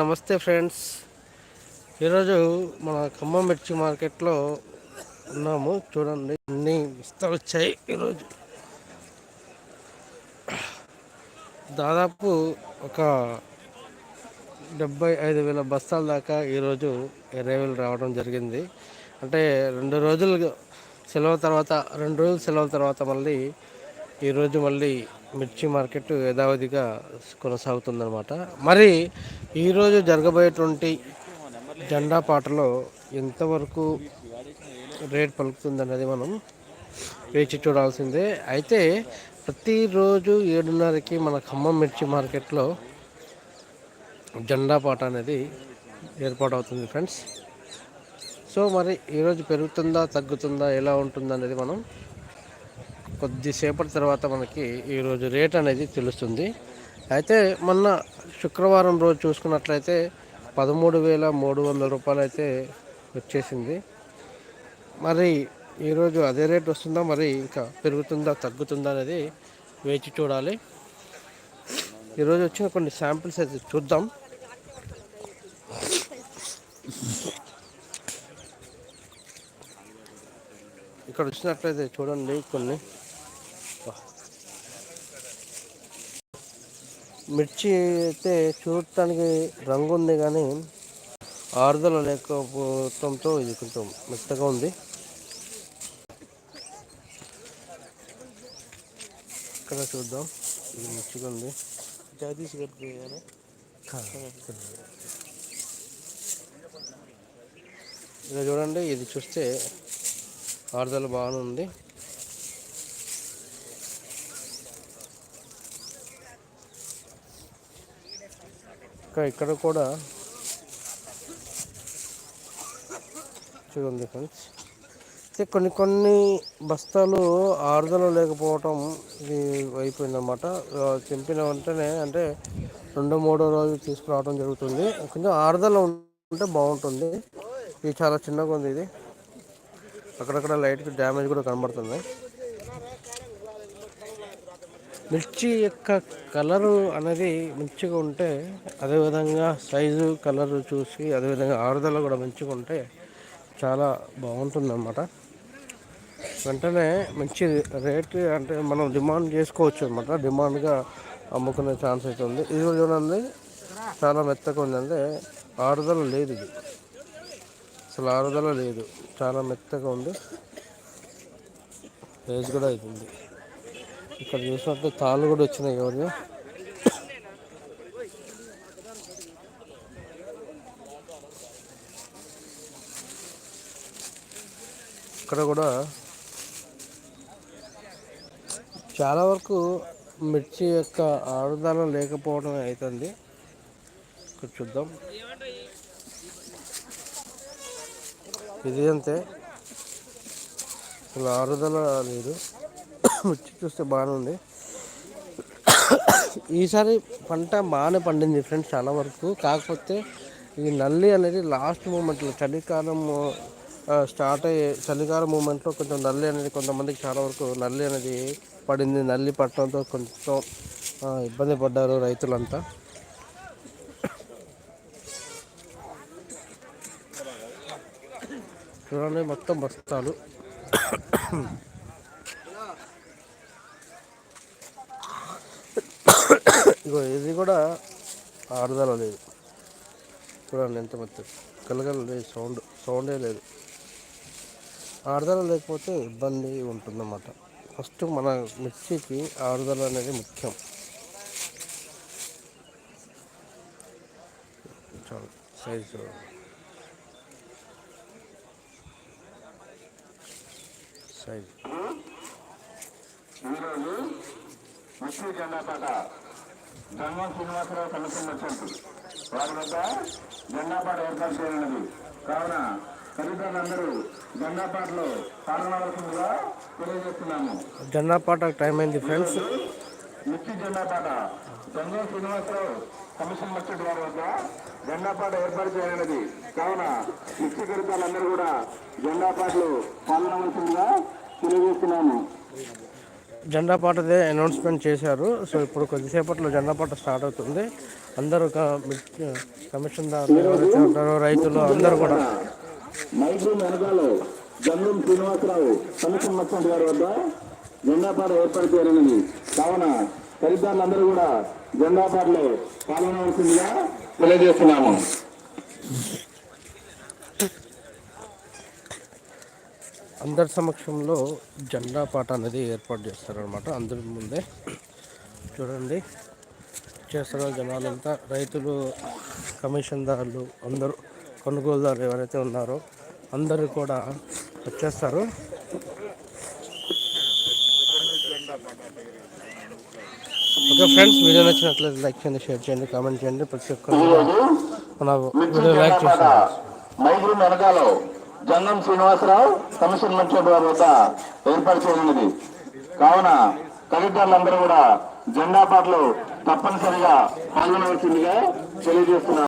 నమస్తే ఫ్రెండ్స్. ఈరోజు మన ఖమ్మం మిర్చి మార్కెట్లో ఉన్నాము. చూడండి అన్ని బస్తాలు వచ్చాయి ఈరోజు. దాదాపు ఒక డెబ్బై ఐదు వేల బస్తాల దాకా ఈరోజు ఎరేవల్ రావడం జరిగింది. అంటే రెండు రోజులు సెలవు తర్వాత రెండు రోజులు సెలవు తర్వాత మళ్ళీ ఈరోజు మళ్ళీ మిర్చి మార్కెట్ యథావధిగా కొనసాగుతుందన్నమాట. మరి ఈరోజు జరగబోయేటువంటి జెండా పాటలో ఎంతవరకు రేట్ పలుకుతుందన్నది మనం వేచి చూడాల్సిందే. అయితే ప్రతిరోజు ఏడున్నరకి మన ఖమ్మం మిర్చి మార్కెట్లో జెండా పాట అనేది ఏర్పాటవుతుంది ఫ్రెండ్స్. సో మరి ఈరోజు పెరుగుతుందా తగ్గుతుందా ఎలా ఉంటుందా అనేది మనం కొద్దిసేపటి తర్వాత మనకి ఈరోజు రేట్ అనేది తెలుస్తుంది. అయితే మొన్న శుక్రవారం రోజు చూసుకున్నట్లయితే పదమూడు వేల మూడు వందల రూపాయలు అయితే వచ్చేసింది. మరి ఈరోజు అదే రేట్ వస్తుందా మరి ఇంకా పెరుగుతుందా తగ్గుతుందా అనేది వేచి చూడాలి. ఈరోజు వచ్చిన కొన్ని శాంపిల్స్ అయితే చూద్దాం. ఇక్కడ వచ్చినట్లయితే చూడండి కొన్ని. మిర్చి అయితే చూడటానికి రంగు ఉంది కానీ ఆరుదల లేకపోవడంతో ఇది కొంచెం మెత్తగా ఉంది. ఇక్కడ చూద్దాం. ఇది మంచిగా ఉంది. జగదీష్ గారికి ఇలా చూడండి ఇది చూస్తే ఆరుదల బాగానే ఉంది. ఇంకా ఇక్కడ కూడా చూడండి ఫ్రెండ్స్ అయితే కొన్ని కొన్ని బస్తాలు ఆరుదల లేకపోవటం ఇది అయిపోయిందన్నమాట. తెంపిన వెంటనే అంటే రెండో మూడో రోజు తీసుకురావడం జరుగుతుంది. కొంచెం ఆరుదల ఉంటే బాగుంటుంది. ఇది చాలా చిన్నగా ఉంది ఇది. అక్కడక్కడ లైట్కి డ్యామేజ్ కూడా కనబడుతుంది. మిర్చి యొక్క కలరు అనేది మంచిగా ఉంటే అదేవిధంగా సైజు కలరు చూసి అదేవిధంగా ఆరుదల కూడా మంచిగా ఉంటే చాలా బాగుంటుంది అన్నమాట వెంటనే మంచి రేట్ అంటే మనం డిమాండ్ చేసుకోవచ్చు అనమాట డిమాండ్గా అమ్ముకునే ఛాన్స్ అయితే ఉంది. ఇది చూడండి చాలా మెత్తగా ఉందంటే ఆరుదల లేదు ఇది. అసలు ఆరుదల లేదు. చాలా మెత్తగా ఉంది. ఏజ్ కూడా అవుతుంది ఇక్కడ చూసినట్టు తాళ్ళు కూడా వచ్చినాయి ఎవరు ఇక్కడ కూడా చాలా వరకు మిర్చి యొక్క ఆరుదల లేకపోవడం అవుతుంది ఇక్కడ చూద్దాం. ఇది అంతే. అసలు ఆరుదల లేదు. వచ్చి చూస్తే బాగానే ఉంది. ఈసారి పంట బాగానే పండింది ఫ్రెండ్స్ చాలా వరకు. కాకపోతే ఈ నల్లి అనేది లాస్ట్ మూమెంట్లో చలికాలం స్టార్ట్ అయ్యే చలికాలం మూమెంట్లో కొంచెం నల్లి అనేది కొంతమందికి చాలా వరకు నల్లి అనేది పడింది. నల్లి పట్టడంతో కొంచెం ఇబ్బంది పడ్డారు రైతులంతా. చూడండి మొత్తం బస్తాలు. ఇగో ఇది కూడా ఆరుదల లేదు. చూడండి ఎంత మెత్తది కలగల లేదు సౌండ్ సౌండే లేదు. ఆరుదల లేకపోతే ఇబ్బంది ఉంటుందన్నమాట. ఫస్ట్ మన మిర్చికి ఆరుదల అనేది ముఖ్యం. చాలు సైజు సైజు ఈరోజు ముస్లిం జెండా పాట గంగం శ్రీనివాసరావు కమిషన్ వచ్చింది వారి వద్ద జెండా పాట ఏర్పాటు చేయనున్నది. కావున తల్లిదండ్రులందరూ జెండా పాటలో పాల్గొనవలసిందిగా తెలియజేస్తున్నాము. జెండా పాట టైం అయింది ఫ్రెండ్స్. మిర్చి జెండా పాట గంగం శ్రీనివాసరావు కమిషన్ వచ్చేటి వారి వద్ద జెండా పాట ఏర్పాటు చేయనున్నది. కావున మిర్చి కరితాలందరూ కూడా జెండా పాటలు పాల్గొనవలసిందిగా తెలియజేస్తున్నాము. జెండా పాటదే అనౌన్స్మెంట్ చేశారు. సో ఇప్పుడు కొద్దిసేపట్లో జెండా పాట స్టార్ట్ అవుతుంది. అందరూ ఒక మిర్చి- కమిషన్దారులు ఎవరైతే ఉంటారో రైతులు అందరూ కూడా. జంగం శ్రీనివాసరావు కమిషన్ మర్చెంట్ గారి వద్ద జెండా పాట ఏర్పాటు చేయాలని కావున ఖరీదారులందరూ కూడా జెండా పాటలో పాల్గొనవలసిందిగా తెలియజేస్తున్నాము. అందరి సమక్షంలో జెండా పాట అనేది ఏర్పాటు చేస్తారనమాట అందరి ముందే చూడండి. చేస్తున్న జనాలంతా రైతులు కమిషన్దారులు అందరూ కొనుగోలుదారులు ఎవరైతే ఉన్నారో అందరూ కూడా వచ్చేస్తారు. ఓకే ఫ్రెండ్స్ వీడియో నచ్చినట్లయితే లైక్ చేయండి షేర్ చేయండి కామెంట్ చేయండి. ప్రతి ఒక్కరు మన వీడియో లైక్ జెండా జంగం శ్రీనివాసరావు కమిషన్ మర్చెంట్ గారి వద్ద ఏర్పాటు చేయనున్నది. కావున కలెక్టర్లందరూ కూడా జెండా పాటలు తప్పనిసరిగా పాల్గొనవలసిందిగా తెలియజేస్తున్నారు